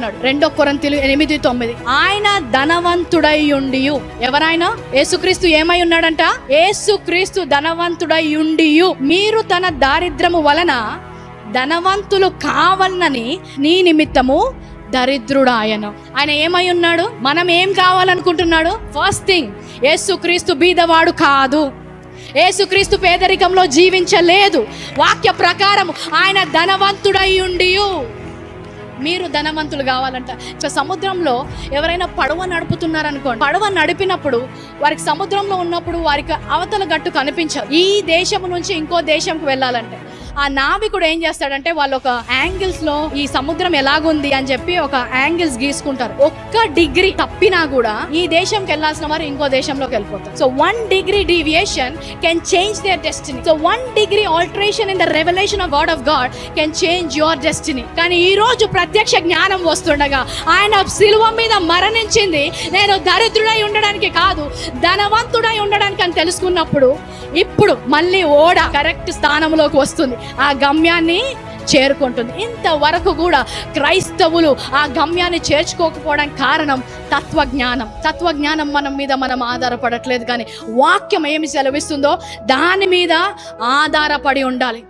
అన్నాడు రెండో కొరంతిలు ఎనిమిది తొమ్మిది. ఆయన ధనవంతుడై ఉండి ఎవరైనా యేసుక్రీస్తు ఏమై ఉన్నాడంట? యేసుక్రీస్తు ధనవంతుడై ఉండి మీరు తన దారిద్రము వలన ధనవంతులు కావాలని నీ నిమిత్తము దరిద్రుడు ఆయన ఆయన ఏమై ఉన్నాడు? మనం ఏం కావాలనుకుంటున్నాడు? ఫస్ట్ థింగ్ యేసుక్రీస్తు బీదవాడు కాదు. యేసుక్రీస్తు పేదరికంలో జీవించలేదు. వాక్య ప్రకారం ఆయన ధనవంతుడై ఉండి మీరు ధనవంతులు కావాలంట. సో సముద్రంలో ఎవరైనా పడవ నడుపుతున్నారనుకోండి పడవ నడిపినప్పుడు వారికి సముద్రంలో ఉన్నప్పుడు వారికి అవతల గట్టు కనిపించదు ఈ దేశం నుంచి ఇంకో దేశంకు వెళ్ళాలంటే. ఆ నావికుడు ఏం చేస్తాడంటే వాళ్ళు ఒక యాంగిల్స్లో ఈ సముద్రం ఎలాగుంది అని చెప్పి ఒక యాంగిల్స్ గీసుకుంటారు. ఒక్క డిగ్రీ తప్పినా కూడా ఈ దేశంకి వెళ్ళాల్సిన వారు ఇంకో దేశంలోకి వెళ్ళిపోతారు. So one degree deviation can change their destiny so one degree alteration in the revolution of god of god can change your destiny కానీ ఈ రోజు ప్రత్యక్ష జ్ఞానం వస్తుండగా ఆయన శిలువ మీద మరణించింది. నేను దరిద్రుడై ఉండడానికి కాదు ధనవంతుడై ఉండడానికి అని తెలుసుకున్నప్పుడు ఇప్పుడు మళ్ళీ ఓడ కరెక్ట్ స్థానంలోకి వస్తుంది. ఆ గమ్యాన్ని చేరుకుంటుంది. ఇంతవరకు కూడా క్రైస్తవులు ఆ గమ్యాన్ని చేర్చుకోకపోవడానికి కారణం తత్వజ్ఞానం. తత్వజ్ఞానం మనం మీద మనం ఆధారపడట్లేదు కానీ వాక్యం ఏమి సెలవిస్తుందో దాని మీద ఆధారపడి ఉండాలి.